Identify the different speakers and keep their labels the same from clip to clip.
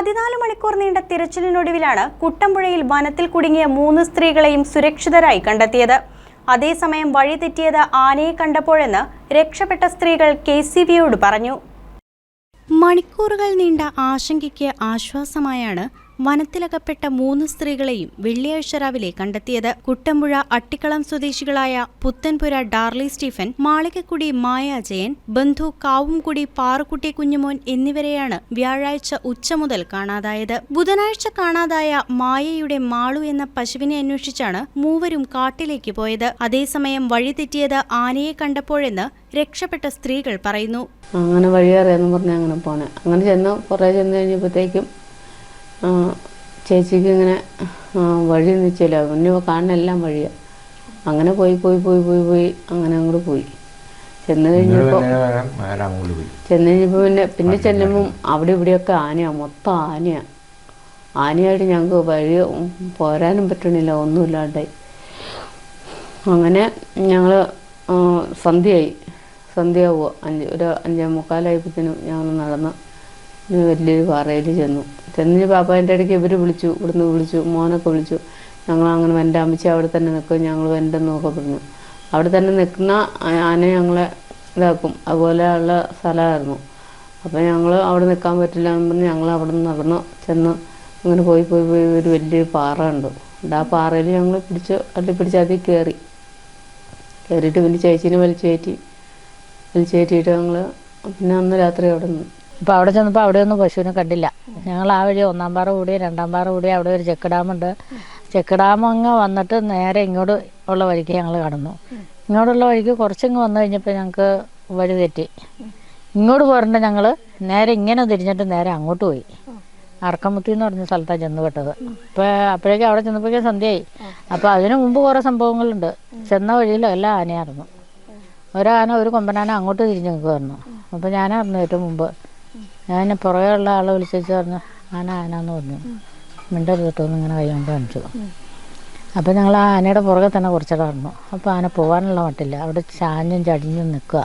Speaker 1: പതിനാല് മണിക്കൂർ നീണ്ട തിരച്ചിലിനൊടുവിലാണ് കുട്ടമ്പുഴയിൽ വനത്തിൽ കുടുങ്ങിയ മൂന്ന് സ്ത്രീകളെയും സുരക്ഷിതരായി കണ്ടെത്തിയത്. അതേസമയം വഴിതെറ്റിയത് ആനയെ കണ്ടപ്പോഴെന്ന് രക്ഷപ്പെട്ട സ്ത്രീകൾ കെ സി പറഞ്ഞു. മണിക്കൂറുകൾ നീണ്ട ആശങ്കയ്ക്ക് ആശ്വാസമായാണ് വനത്തിലകപ്പെട്ട മൂന്ന് സ്ത്രീകളെയും വെള്ളിയാഴ്ച രാവിലെ കണ്ടെത്തിയത് കുട്ടമ്പുഴ അട്ടിക്കളം സ്വദേശികളായ പുത്തൻപുര ഡാർലി സ്റ്റീഫൻ മാളികക്കുടി മായ ജയൻ ബന്ധു കാവുംകുടി പാറുക്കുട്ടി കുഞ്ഞുമോൻ എന്നിവരെയാണ് വ്യാഴാഴ്ച ഉച്ച മുതൽ കാണാതായത്. ബുധനാഴ്ച കാണാതായ മായയുടെ മാളു എന്ന പശുവിനെ അന്വേഷിച്ചാണ് മൂവരും കാട്ടിലേക്ക് പോയത്. അതേസമയം വഴിതെറ്റിയത് ആനയെ കണ്ടപ്പോഴെന്ന് രക്ഷപ്പെട്ട സ്ത്രീകൾ പറയുന്നു.
Speaker 2: അങ്ങനെ വഴിയറിയാന്ന് പറഞ്ഞ് അങ്ങനെ പോണേ അങ്ങനെ ചെന്ന് കുറെ ചെന്ന് കഴിഞ്ഞപ്പോഴത്തേക്കും ചേച്ചിക്ക് ഇങ്ങനെ വഴി നിശ്ചയില്ല മുന്നേ കാണുന്നെല്ലാം വഴിയാണ് അങ്ങനെ പോയി പോയി പോയി പോയി പോയി അങ്ങനെ അങ്ങോട്ട് പോയി. ചെന്ന് കഴിഞ്ഞപ്പോൾ ചെന്ന് കഴിഞ്ഞപ്പോൾ പിന്നെ പിന്നെ ചെല്ലുമ്പം അവിടെ ഇവിടെയൊക്കെ ആനയാണ് മൊത്തം ആനയാണ് ആനയായിട്ട് ഞങ്ങൾക്ക് വഴി പോരാനും പറ്റണില്ല ഒന്നുമില്ലാണ്ടായി. അങ്ങനെ ഞങ്ങൾ സന്ധ്യയായി. സന്ധ്യയാവുക അഞ്ച് ഒരു അഞ്ചേ മുക്കാലായപ്പോഴത്തേനും ഞങ്ങൾ നടന്ന് വലിയൊരു പാറയിൽ ചെന്നു. ചെന്ന് പാപ്പാന്റെ ഇടയ്ക്ക് ഇവർ വിളിച്ചു ഇവിടുന്ന് വിളിച്ചു മോനൊക്കെ വിളിച്ചു. ഞങ്ങൾ അങ്ങനെ എന്റെ അമ്മച്ചി അവിടെ തന്നെ നിൽക്കും ഞങ്ങൾ വെന്റെന്നൊക്കെ പറഞ്ഞു. അവിടെ തന്നെ നിൽക്കുന്ന ആന ഞങ്ങളെ ഇതാക്കും. അതുപോലെയുള്ള സ്ഥലമായിരുന്നു. അപ്പോൾ ഞങ്ങൾ അവിടെ നിൽക്കാൻ പറ്റില്ല എന്ന് പറഞ്ഞ് ഞങ്ങൾ അവിടെ നിന്ന് നടന്നു. ചെന്ന് അങ്ങനെ പോയി പോയി പോയി ഒരു വലിയൊരു പാറ ഉണ്ട് എന്നിട്ട് ആ പാറയിൽ ഞങ്ങൾ പിടിച്ച് അതിൽ പിടിച്ച് അതിൽ കയറി. കയറിയിട്ട് പിന്നെ ചേച്ചീനെ വലിച്ചു കയറ്റി. വലിച്ചു കയറ്റിയിട്ട് ഞങ്ങൾ പിന്നെ അന്ന് രാത്രി അവിടെ നിന്ന്.
Speaker 3: അപ്പോൾ അവിടെ ചെന്നപ്പോൾ അവിടെ ഒന്നും പശുവിനെ കണ്ടില്ല. ഞങ്ങൾ ആ വഴി ഒന്നാം പാറ കൂടി രണ്ടാം പാറ കൂടി അവിടെ ഒരു ചെക്ക് ഡാമുണ്ട്. ചെക്ക് ഡാം അങ്ങ് വന്നിട്ട് നേരെ ഇങ്ങോട്ട് ഉള്ള വഴിക്ക് ഞങ്ങൾ കടന്നു. ഇങ്ങോട്ടുള്ള വഴിക്ക് കുറച്ചങ്ങ് വന്നു കഴിഞ്ഞപ്പോൾ ഞങ്ങൾക്ക് വഴി തെറ്റി. ഇങ്ങോട്ട് പോരണ്ട ഞങ്ങൾ നേരെ ഇങ്ങനെ തിരിഞ്ഞിട്ട് നേരെ അങ്ങോട്ട് പോയി. അറക്കമുത്തി എന്ന് പറഞ്ഞ സ്ഥലത്താണ് ചെന്ന് പെട്ടത്. അപ്പോൾ അപ്പോഴേക്കും അവിടെ ചെന്നപ്പോഴേക്കും സന്ധ്യയായി. അപ്പോൾ അതിനു മുമ്പ് കുറേ സംഭവങ്ങളുണ്ട്. ചെന്ന വഴിയിൽ എല്ലാം ആനയായിരുന്നു. ഒരാന ഒരു കൊമ്പനാന അങ്ങോട്ട് തിരിഞ്ഞ് നിൽക്കുമായിരുന്നു അപ്പോൾ ഞാനായിരുന്നു ഏറ്റവും മുമ്പ്. ഞാൻ പുറകെ ഉള്ള ആളെ വിളിച്ചു പറഞ്ഞു ആന ആനാന്ന് പറഞ്ഞു. മിണ്ട കേട്ടോ ഇങ്ങനെ കൈകൊണ്ട് കാണിച്ചു അപ്പം ഞങ്ങൾ ആ ആനയുടെ പുറകെ തന്നെ കുറച്ചിടായിരുന്നു അപ്പോൾ ആന പോകാനുള്ള മട്ടില്ല. അവിടെ ചാഞ്ഞും ചടിഞ്ഞും നിൽക്കുക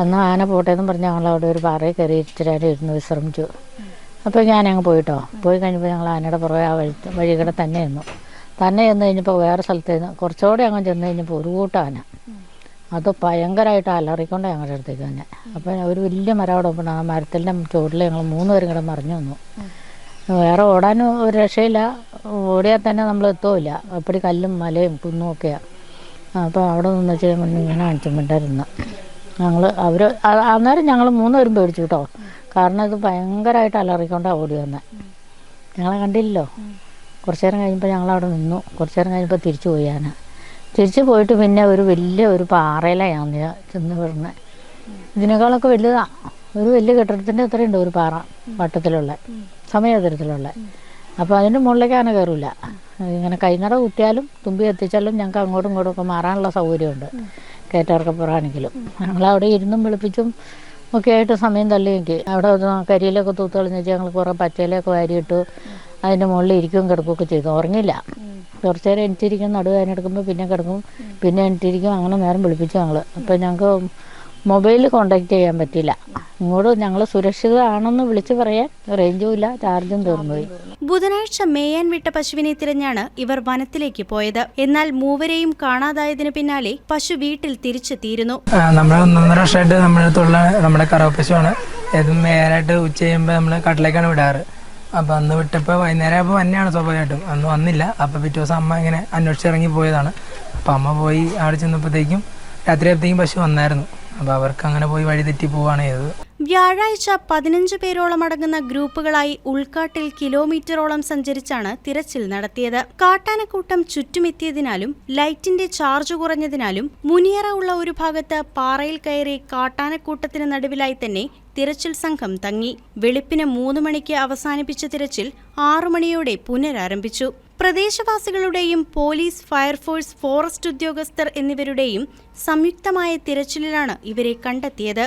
Speaker 3: അന്ന് ആന പോട്ടെ എന്ന് പറഞ്ഞ് ഞങ്ങൾ അവിടെ ഒരു പാറയിൽ കയറി ഇച്ചിരി ഇരുന്ന് വിശ്രമിച്ചു. അപ്പോൾ ഞാൻ അങ്ങ് പോയിട്ടോ. പോയി കഴിഞ്ഞപ്പോൾ ഞങ്ങൾ ആനയുടെ പുറകെ ആ വഴി വഴികൂടെ തന്നെ ഇരുന്നു. തന്നെ ചെന്ന് കഴിഞ്ഞപ്പോൾ വേറെ സ്ഥലത്ത് നിന്ന് കുറച്ചുകൂടെ അങ്ങ് ചെന്ന് കഴിഞ്ഞപ്പോൾ ഒരു കൂട്ടം ആന. അത് ഭയങ്കരമായിട്ട് അലറിക്കൊണ്ട് ഞങ്ങളുടെ അടുത്തേക്ക് തന്നെ അപ്പോൾ ഒരു വലിയ മരം അവിടെ പോകണം ആ മരത്തിന്റെ ചുവട്ടിൽ ഞങ്ങൾ മൂന്ന് പേരും കൂടെ മറിഞ്ഞു വന്നു. വേറെ ഓടാനും ഒരു രക്ഷയില്ല. ഓടിയാൽ തന്നെ നമ്മൾ എത്തുമില്ല അപ്പടി കല്ലും മലയും കുന്നും ഒക്കെയാണ് അപ്പോൾ അവിടെ നിന്ന് മുന്നേ ഇങ്ങനെ കാണിച്ചുകൊണ്ടിരുന്ന ഞങ്ങൾ അവർ അന്നേരം ഞങ്ങൾ മൂന്നുപേരും പേടിച്ചു കേട്ടോ. കാരണം ഇത് ഭയങ്കരമായിട്ട് അലറിക്കൊണ്ടാണ് ഓടി വന്നത് ഞങ്ങളെ കണ്ടില്ലല്ലോ. കുറച്ച് നേരം കഴിയുമ്പോൾ ഞങ്ങൾ അവിടെ നിന്നു. കുറച്ച് നേരം കഴിയുമ്പോൾ തിരിച്ചു പോയി ആന. തിരിച്ചു പോയിട്ട് പിന്നെ ഒരു വലിയ ഒരു പാറയിലാണ് ഞാൻ ചെന്ന് വീഴുന്നത് ഇതിനേക്കാളൊക്കെ വലുതാ. ഒരു വലിയ കെട്ടിടത്തിന്റെ അത്രയുണ്ട് ഒരു പാറ വട്ടത്തിലുള്ള സമയതരത്തിലുള്ള അപ്പോൾ അതിന്റെ മുകളിലേക്ക് ആന കയറില്ല ഇങ്ങനെ കൈനട കുത്തിയാലും തുമ്പി എത്തിച്ചാലും ഞങ്ങൾക്ക് അങ്ങോട്ടും ഇങ്ങോട്ടും ഒക്കെ മാറാനുള്ള സൗകര്യമുണ്ട്. ഞങ്ങൾ അവിടെ ഇരുന്നും വെളുപ്പിച്ചും ഒക്കെ ആയിട്ട് സമയം തള്ളിയെങ്കിൽ അവിടെ കരിയിലൊക്കെ തൂത്ത് കളഞ്ഞ് വെച്ച് ഞങ്ങൾ കുറേ പച്ചയിലൊക്കെ വാരിയിട്ടു അതിന്റെ മുകളിൽ ഇരിക്കുകയും കിടക്കുകയൊക്കെ ചെയ്തു. ഉറങ്ങില്ല കുറച്ച് നേരം എണീറ്റിരിക്കും നടുവേദന അതിനെടുക്കുമ്പോൾ പിന്നെ കിടക്കും. പിന്നെ എണീറ്റിരിക്കും അങ്ങനെ നേരം വിളിപ്പിച്ചു ഞങ്ങൾ അപ്പോൾ ഞങ്ങൾക്ക് മൊബൈലിൽ കോണ്ടാക്ട് ചെയ്യാൻ പറ്റില്ല ഇങ്ങോട്ട് ഞങ്ങൾ സുരക്ഷിതമാണെന്ന് വിളിച്ചു പറയാൻ റേഞ്ചും ഇല്ല ചാർജും തീർന്നുപോയി
Speaker 1: ബുധനാഴ്ച മേയാൻ വിട്ട പശുവിനെ തിരഞ്ഞാണ് ഇവർ വനത്തിലേക്ക് പോയത്. എന്നാൽ മൂവരെയും കാണാതായതിന് പിന്നാലെ പശു വീട്ടിൽ തിരിച്ചെത്തിയിരുന്നു
Speaker 4: നമ്മൾ ഒന്നൊന്നര വർഷമായിട്ട് നമ്മുടെ അടുത്തുള്ള നമ്മുടെ കറവ പശുവാണ് ഇത് മേയാനായിട്ട് ഉച്ച കഴിയുമ്പോൾ നമ്മൾ കട്ടിലേക്കാണ് വിടാറ്. അപ്പോൾ അന്ന് വിട്ടപ്പോൾ വൈകുന്നേരം ആയപ്പോൾ വന്നെയാണ് സ്വാഭാവികമായിട്ടും. അന്ന് വന്നില്ല. അപ്പോൾ പിറ്റേ ദിവസം അമ്മ ഇങ്ങനെ അന്വേഷിച്ചിറങ്ങി പോയതാണ്. അപ്പോൾ അമ്മ പോയി അവിടെ ചെന്നപ്പോഴത്തേക്കും രാത്രി ആയപ്പോഴത്തേക്കും പശു വന്നായിരുന്നു. അപ്പോൾ അവർക്ക് അങ്ങനെ പോയി വഴി തെറ്റി പോവുകയാണ് ചെയ്തത്.
Speaker 1: വ്യാഴാഴ്ച പതിനഞ്ച് പേരോളം അടങ്ങുന്ന ഗ്രൂപ്പുകളായി ഉൾക്കാട്ടിൽ കിലോമീറ്ററോളം സഞ്ചരിച്ചാണ് തിരച്ചിൽ നടത്തിയത്. കാട്ടാനക്കൂട്ടം ചുറ്റുമെത്തിയതിനാലും ലൈറ്റിന്റെ ചാർജ് കുറഞ്ഞതിനാലും മുനിയറ ഉള്ള ഒരു ഭാഗത്ത് പാറയിൽ കയറി കാട്ടാനക്കൂട്ടത്തിന് നടുവിലായി തന്നെ തിരച്ചിൽ സംഘം തങ്ങി. വെളുപ്പിന് മൂന്ന് മണിക്ക് അവസാനിപ്പിച്ച തിരച്ചിൽ ആറു മണിയോടെ പുനരാരംഭിച്ചു. പ്രദേശവാസികളുടെയും പോലീസ് ഫയർഫോഴ്സ് ഫോറസ്റ്റ് ഉദ്യോഗസ്ഥർ എന്നിവരുടെയും സംയുക്തമായ തിരച്ചിലിലാണ് ഇവരെ കണ്ടെത്തിയത്.